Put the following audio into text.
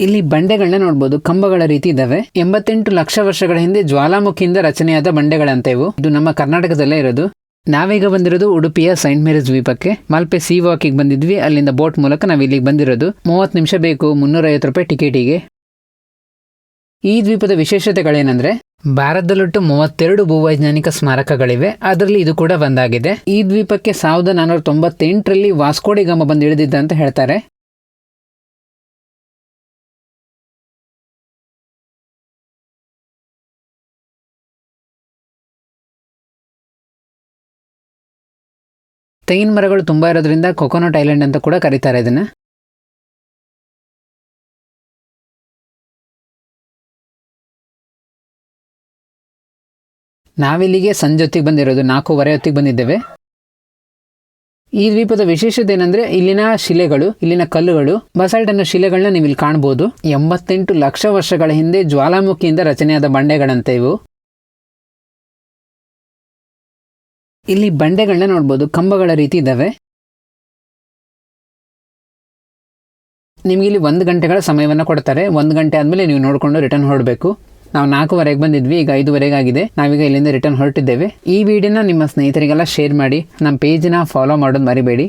ಇಲ್ಲಿ ಬಂಡೆಗಳನ್ನ ನೋಡಬಹುದು ಕಂಬಗಳ ರೀತಿ ಇದಾವೆ. ಎಂಬತ್ತೆಂಟು ಲಕ್ಷ ವರ್ಷಗಳ ಹಿಂದೆ ಜ್ವಾಲಾಮುಖಿಯಿಂದ ರಚನೆಯಾದ ಬಂಡೆಗಳಂತೆ ಇವು. ಇದು ನಮ್ಮ ಕರ್ನಾಟಕದಲ್ಲೇ ಇರೋದು. ನಾವೀಗ ಬಂದಿರೋದು ಉಡುಪಿಯ ಸೈಂಟ್ ಮೇರೀಸ್ ದ್ವೀಪಕ್ಕೆ. ಮಲ್ಪೆ ಸಿ ವಾಕಿಗೆ ಬಂದಿದ್ವಿ. ಅಲ್ಲಿಂದ ಬೋಟ್ ಮೂಲಕ ನಾವು ಇಲ್ಲಿಗೆ ಬಂದಿರೋದು. ಮೂವತ್ತು ನಿಮಿಷ ಬೇಕು. ಮುನ್ನೂರೈವತ್ತು ರೂಪಾಯಿ ಟಿಕೆಟಿಗೆ. ಈ ದ್ವೀಪದ ವಿಶೇಷತೆಗಳೇನಂದ್ರೆ, ಭಾರತದಲ್ಲೊಟ್ಟು ಮೂವತ್ತೆರಡು ಭೂವೈಜ್ಞಾನಿಕ ಸ್ಮಾರಕಗಳಿವೆ. ಅದರಲ್ಲಿ ಇದು ಕೂಡ ಒಂದಾಗಿದೆ. ಈ ದ್ವೀಪಕ್ಕೆ ಸಾವಿರದ ನಾನ್ನೂರ ತೊಂಬತ್ತೆಂಟರಲ್ಲಿ ವಾಸ್ಕೋಡಿ ಗಾಮ ಬಂದು ಇಳಿದಿದ್ದ ಅಂತ ಹೇಳ್ತಾರೆ. ತೆಂಗಿನ ಮರಗಳು ತುಂಬಾ ಇರೋದ್ರಿಂದ ಕೊಕೊನಟ್ ಐಲ್ಯಾಂಡ್ ಅಂತ ಕೂಡ ಕರೀತಾರೆ ಇದನ್ನ. ನಾವಿಲ್ಲಿಗೆ ಸಂಜೆ ಹೊತ್ತಿಗೆ ಬಂದಿರೋದು, ನಾಲ್ಕೂವರೆ ಹೊತ್ತಿಗೆ ಬಂದಿದ್ದೇವೆ. ಈ ದ್ವೀಪದ ವಿಶೇಷತೆ ಏನಂದ್ರೆ ಇಲ್ಲಿನ ಶಿಲೆಗಳು, ಇಲ್ಲಿನ ಕಲ್ಲುಗಳು ಬಸಾಲ್ಟ್ ಅನ್ನೋ ಶಿಲೆಗಳನ್ನ ನೀವು ಇಲ್ಲಿ ಕಾಣಬಹುದು ಎಂಬತ್ತೆಂಟು ಲಕ್ಷ ವರ್ಷಗಳ ಹಿಂದೆ ಜ್ವಾಲಾಮುಖಿಯಿಂದ ರಚನೆಯಾದ ಬಂಡೆಗಳಂತೆ ಇವು. ಇಲ್ಲಿ ಬಂಡೆಗಳನ್ನ ನೋಡ್ಬೋದು, ಕಂಬಗಳ ರೀತಿ ಇದ್ದಾವೆ ನಿಮ್ಗೆ ಇಲ್ಲಿ ಒಂದು ಗಂಟೆಗಳ ಸಮಯವನ್ನು ಕೊಡ್ತಾರೆ. ಒಂದು ಗಂಟೆ ಆದ್ಮೇಲೆ ನೀವು ನೋಡಿಕೊಂಡು ರಿಟರ್ನ್ ಹೊರಡಬೇಕು. ನಾವು ನಾಲ್ಕುವರೆಗೆ ಬಂದಿದ್ವಿ, ಈಗ ಐದುವರೆಗೆ ಆಗಿದೆ. ನಾವೀಗ ಇಲ್ಲಿಂದ ರಿಟರ್ನ್ ಹೊರಟಿದ್ದೇವೆ. ಈ ವಿಡಿಯೋನ ನಿಮ್ಮ ಸ್ನೇಹಿತರಿಗೆಲ್ಲ ಶೇರ್ ಮಾಡಿ, ನಮ್ಮ ಪೇಜ್ನ ಫಾಲೋ ಮಾಡೋದು ಮರಿಬೇಡಿ.